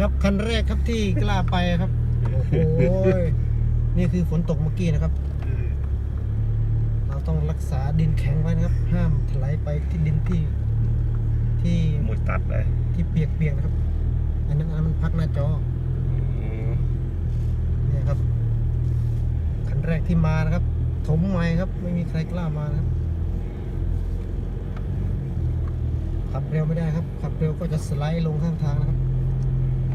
ครับ คันแรกครับที่กล้าไปครับ โอ้โหนี่คือฝนตกเมื่อกี้นะครับ เราต้องรักษาดินแข็งไว้นะครับ ห้ามถลายไปที่ดินที่ ที่หมดตัดเลยที่เปียกๆนะครับ อันนั้นอันนั้นมันพักหน้าจออืมเนี่ยครับ คันแรกที่มานะครับ ถมใหม่ครับ ไม่มีใครกล้ามานะครับขับเร็วไม่ได้ครับ ขับเร็วก็จะสไลด์ลงข้างทางนะครับ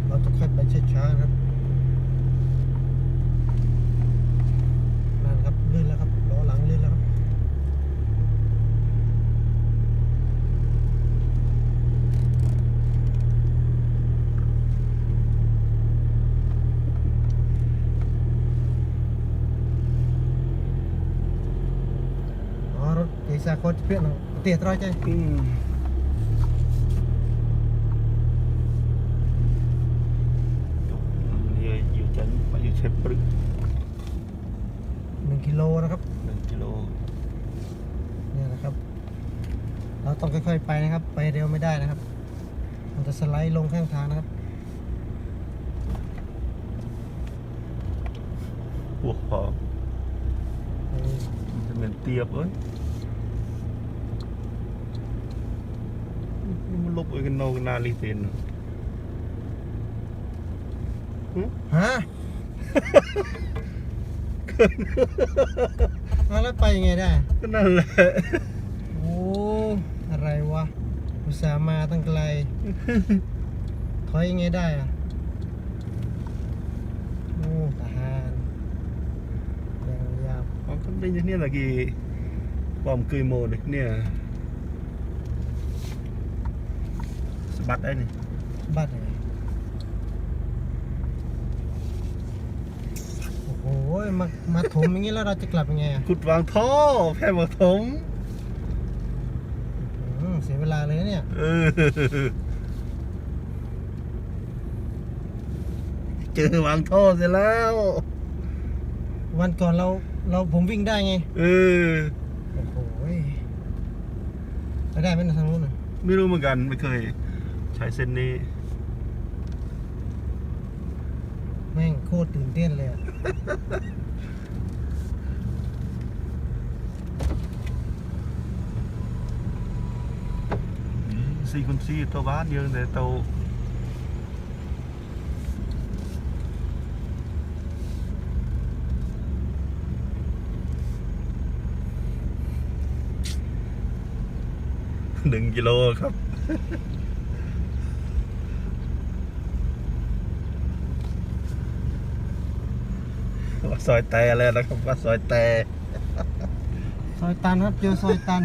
เราจะค่อยไปช้าๆนะครับนั่นครับลื่นแล้วครับล้อหลังลื่นแล้วครับอ๋อรถเอกสารโคตรเพื่อนเราเตียตร้อยใจ อืมเดี๋ยวอยู่จันทร์ไปอยู่ เชฟปรึกหนึ่งกิโลนะครับหนึ่งกิโลเนี่ยนะครับ เราต้องค่อยๆไปนะครับ ไปเร็วไม่ได้นะครับ มันจะสไลด์ลงข้างทางนะครับโอ้โหเออมันจะเป็นเตียบเอ้ยนี่มันลบไอ้กันโนกันนาลีเซนฮะ เอาแล้วไปยังไงได้ ก็นั่นแหละ โอ้ อะไรวะ อุตส่าห์มาตั้งไกล ถอยยังไงได้อะโอ้ทหารยังยาวอ๋อก็เป็นอย่างนี้แหละกี่ปอมเกยโมเลยเนี่ยสะบัดได้นี่บัตรไงโอ้โหมามาถมอย่างนี้แล้วเราจะกลับยังไงอะขุดวางท่อแพร่มาถมอืมเสียเวลาเลยนะเนี่ย เออเจอวางท่อเสร็จแล้ว วันก่อนเราเราผมวิ่งได้ไง เออ โอ้โหไปได้ไหมนะทางนู้นน่ะไม่รู้เหมือนกันไม่เคย ใช้เส้นนี้ แม่ง โคตรตื่นเต้นเลยอะสี่คูณสี่ตัวบ้านเยอะแต่โตวหนึ่งกิโลครับ ว่าซอยแต่แล้วนะครับว่าซอยแต่ซอยตันครับเจอซอยตัน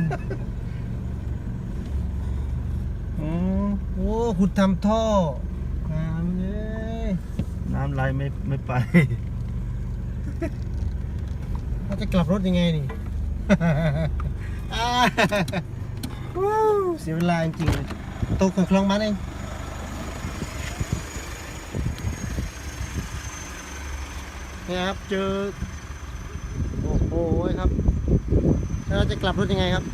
อืมโอ้ขุดทำท่องามเลยน้ำไหลไม่ไม่ไป เราจะกลับรถยังไงนี่อ่าวู้เสียเวลาจริงๆเลยตกของคลองมันเอง นี่ครับเจอ โอ้โหครับ แล้วเราจะกลับรถยังไงครับ